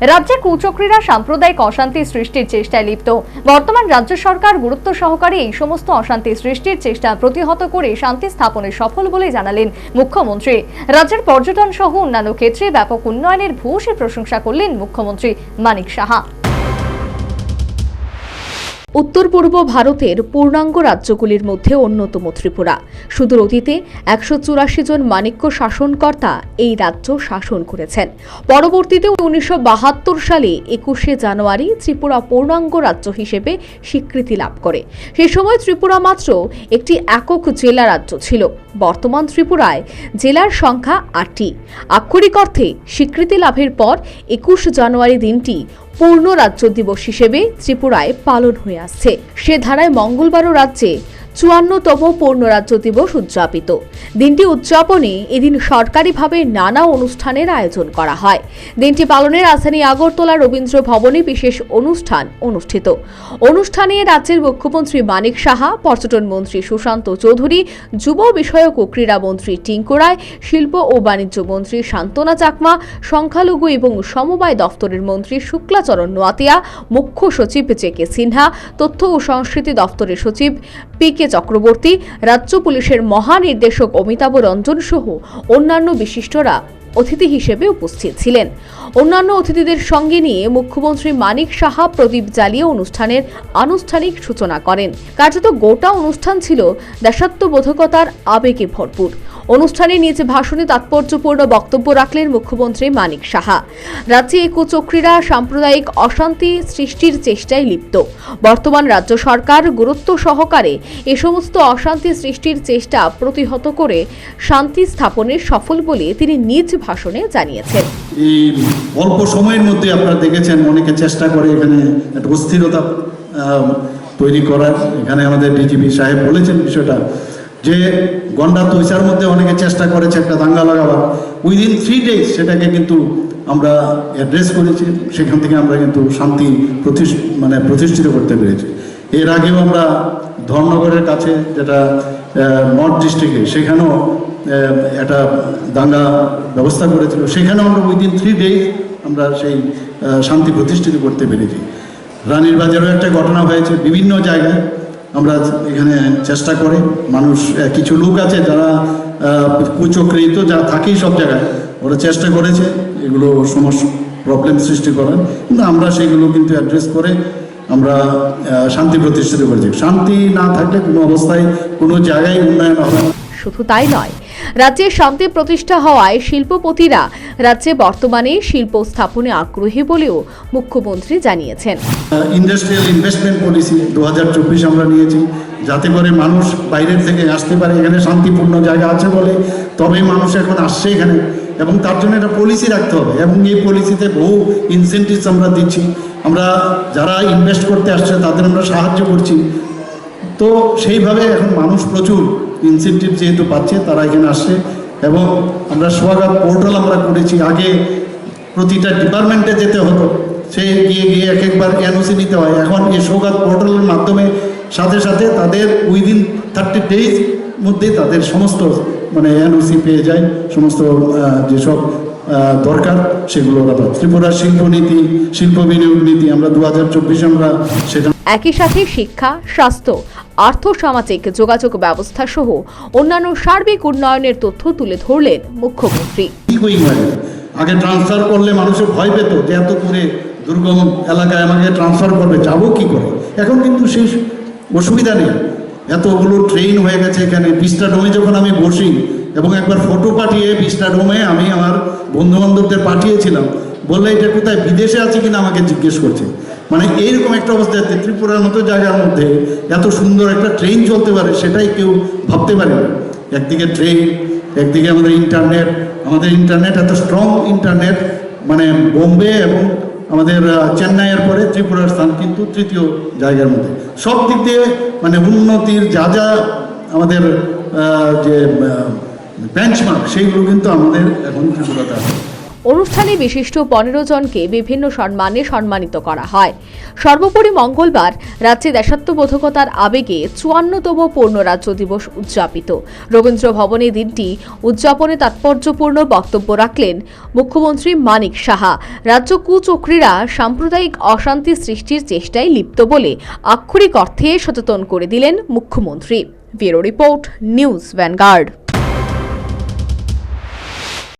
রাজ্যে কুচক্রীরা সাম্প্রদায়িক অশান্তি সৃষ্টির চেষ্টায় লিপ্ত। বর্তমান রাজ্য সরকার গুরুত্ব সহকারে এই সমস্ত অশান্তি সৃষ্টির চেষ্টা প্রতিহত করে শান্তি স্থাপনে সফল বলে জানালেন মুখ্যমন্ত্রী। রাজ্যের পর্যটন সহ অন্যান্য ক্ষেত্রে ব্যাপক উন্নয়নের ভূয়সী প্রশংসা করলেন মুখ্যমন্ত্রী মানিক সাহা। উত্তর পূর্ব ভারতের পূর্ণাঙ্গ রাজ্যগুলির মধ্যে অন্যতম ত্রিপুরা। সুদূর অতীতে একশো চুরাশি জন মাণিক্য শাসনকর্তা এই রাজ্য শাসন করেছেন। পরবর্তীতে উনিশশো বাহাত্তর সালে একুশে জানুয়ারি ত্রিপুরা পূর্ণাঙ্গ রাজ্য হিসেবে স্বীকৃতি লাভ করে। সে সময় ত্রিপুরা মাত্র একটি একক জেলা রাজ্য ছিল। বর্তমান ত্রিপুরায় জেলার সংখ্যা আটটি। আক্ষরিক অর্থে স্বীকৃতি লাভের পর একুশ জানুয়ারি দিনটি পূর্ণ রাজ্য দিবস হিসেবে ত্রিপুরায় পালন হয়ে আসছে। সে ধারায় মঙ্গলবারও রাজ্যে চুয়ান্নতম পূর্ণ রাজ্য দিবস উদযাপিত। দিনটি উদযাপনে এদিন সরকারিভাবে নানা অনুষ্ঠানের আয়োজন করা হয়। দিনটি পালনে রাজধানী আগরতলা রবীন্দ্র ভবনে বিশেষ অনুষ্ঠান অনুষ্ঠিত। অনুষ্ঠানে রাজ্যের মুখ্যমন্ত্রী মানিক সাহা, পর্যটন মন্ত্রী সুশান্ত চৌধুরী, যুব বিষয়ক ও ক্রীড়া মন্ত্রী টিঙ্কু রায়, শিল্প ও বাণিজ্য মন্ত্রী শান্তনা চাকমা, সংখ্যালঘু এবং সমবায় দফতরের মন্ত্রী শুক্লাচরণ নোয়াতিয়া, মুখ্য সচিব জে কে সিনহা, তথ্য ও সংস্কৃতি দফতরের সচিব পি কে চক্রবর্তী, রাজ্য পুলিশের মহানির্দেশক অমিতাভ রঞ্জন সহ অন্যান্য বিশিষ্টরা অতিথি হিসেবে উপস্থিত ছিলেন। অন্যান্য অতিথিদের সঙ্গে নিয়ে মুখ্যমন্ত্রী মানিক সাহা, প্রদীপ জ্বালিয়ে অনুষ্ঠানের আনুষ্ঠানিক সূচনা করেন। কার্যত গোটা অনুষ্ঠান ছিল দেশাত্মবোধকতার আবেগে ভরপুর। অনুষ্ঠানে নিজ ভাষণে তাৎপর্যপূর্ণ বক্তব্য রাখলেন মুখ্যমন্ত্রী মানিক সাহা। রাজ্যে কুচক্রীরা সাম্প্রদায়িক অশান্তি সৃষ্টির চেষ্টায় লিপ্ত। বর্তমান রাজ্য সরকার গুরুত্ব সহকারে এ সমস্ত অশান্তি সৃষ্টির চেষ্টা প্রতিহত করে শান্তি স্থাপনে সফল বলে তিনি নিজ ভাষণে জানিয়েছেন। এই অল্প সময়ের মধ্যে আপনারা দেখেছেন অনেকে চেষ্টা করে এখানে একটা অস্থিরতা তৈরি করার। এখানে আমাদের ডিজিপি সাহেব বলেছেন বিষয়টা। যে গন্ডা তৈসার মধ্যে অনেকে চেষ্টা করেছে একটা দাঙ্গা লাগাবার উইদিন থ্রি ডেজ সেটাকে কিন্তু আমরা অ্যাড্রেস করেছি, সেখান থেকে আমরা কিন্তু শান্তি প্রতিষ্ঠ মানে প্রতিষ্ঠিত করতে পেরেছি। এর আগেও আমরা ধর্মনগরের কাছে যেটা নর্থ ডিস্ট্রিক্টে সেখানেও একটা দাঙ্গা ব্যবস্থা করেছিল। সেখানেও আমরা উইদিন থ্রি ডেজ আমরা সেই শান্তি প্রতিষ্ঠিত করতে পেরেছি। রানীর বাজারেও একটা ঘটনা হয়েছে বিভিন্ন জায়গায়। আমরা এখানে চেষ্টা করে, মানুষ কিছু লোক আছে যারা কুচক্রিত যা থাকেই সব জায়গায়, ওরা চেষ্টা করেছে এগুলো সমস্যা প্রবলেম সৃষ্টি করার। কিন্তু আমরা সেগুলো কিন্তু অ্যাড্রেস করে আমরা শান্তি প্রতিষ্ঠিত করেছি শান্তি না থাকলে কোনো অবস্থায় কোনো জায়গায় উন্নয়ন হবে শুধু তাই নয় রাজ্যে শান্তি প্রতিষ্ঠা হওয়ায় শিল্পপতিরা রাজ্যে বর্তমানে শিল্প স্থাপনে আগ্রহী বলেও মুখ্যমন্ত্রী জানিয়েছেন। ইন্ডাস্ট্রিয়াল ইনভেস্টমেন্ট পলিসি দু হাজার চব্বিশ আমরা নিয়েছি, যাতে করে মানুষ বাইরের থেকে আসতে পারে, এখানে শান্তিপূর্ণ জায়গা আছে বলে। তবেই মানুষ এখন আসছে এখানে, এবং তার জন্য একটা পলিসি রাখতে হবে, এবং এই পলিসিতে বহু ইনসেন্টিভস আমরা দিচ্ছি। আমরা যারা ইনভেস্ট করতে আসছে, তাদের আমরা সাহায্য করছি। তো সেইভাবে এখন মানুষ প্রচুর ইনসেন্টিভ যেহেতু পাচ্ছে, তারা এখানে আসছে। এবং আমরা সোয়াগত পোর্টাল আমরা করেছি। আগে প্রতিটা ডিপার্টমেন্টে যেতে হতো। সে গিয়ে গিয়ে এক একবার এনওসি নিতে হয়। এখন এই সৌগাত পোর্টালের মাধ্যমে সাথে সাথে তাদের উইদিন থার্টি ডেজ মধ্যে তাদের সমস্ত মানে এনওসি পেয়ে যায়। সমস্ত যেসব দরকার সেগুলো ওরা পায়। ত্রিপুরা শিল্পনীতি শিল্প বিনিয়োগ নীতি আমরা দু হাজার চব্বিশে আমরা সেটা একই সাথে শিক্ষা স্বাস্থ্য আর্থ সামাজিক যোগাযোগ ব্যবস্থা সহ অন্যান্য সার্বিক উন্নয়নের তথ্য তুলে ধরলেন মুখ্যমন্ত্রী। আগে ট্রান্সফার করলে মানুষের ভয় পেত যে এত দূরে দুর্গম এলাকায় আমাকে ট্রান্সফার করবে যাব কি করে? এখন কিন্তু সেই অসুবিধা নেই। এতগুলো ট্রেন হয়ে গেছে এখানে বিস্টা ডোমে যখন আমি বসি এবং একবার ফটো পাঠিয়ে বিস্টা ডোমে আমি আমার বন্ধু বান্ধবদের পাঠিয়েছিলাম, বললে এটা কোথায়, বিদেশে আছে কিনা আমাকে জিজ্ঞেস করছে। মানে এইরকম একটা অবস্থা আছে ত্রিপুরার মতো জায়গার মধ্যে এত সুন্দর একটা ট্রেন চলতে পারে, সেটাই কেউ ভাবতে পারে না। একদিকে ট্রেন একদিকে আমাদের ইন্টারনেট আমাদের ইন্টারনেট এত স্ট্রং ইন্টারনেট মানে বোম্বে এবং আমাদের চেন্নাইয়ের পরে ত্রিপুরার স্থান, কিন্তু তৃতীয় জায়গার মধ্যে। সব দিক দিয়ে মানে উন্নতির যা যা আমাদের যে বেঞ্চমার্ক সেইগুলো কিন্তু আমাদের এখন অনুষ্ঠানে বিশিষ্ট পনেরো জনকে বিভিন্ন সম্মানে সম্মানিত করা হয়। সর্বোপরি মঙ্গলবার রাজ্যে দেশাত্মবোধকতার আবেগে চুয়ান্নতম পূর্ণরাজ্য দিবস উদযাপিত। রবীন্দ্র ভবনে দিনটি উদযাপনে তাৎপর্যপূর্ণ বক্তব্য রাখলেন মুখ্যমন্ত্রী মানিক সাহা। রাজ্য কুচক্রীরা সাম্প্রদায়িক অশান্তি সৃষ্টির চেষ্টায় লিপ্ত বলে আক্ষরিক অর্থে সচেতন করে দিলেন মুখ্যমন্ত্রী। Bureau report, news Vanguard.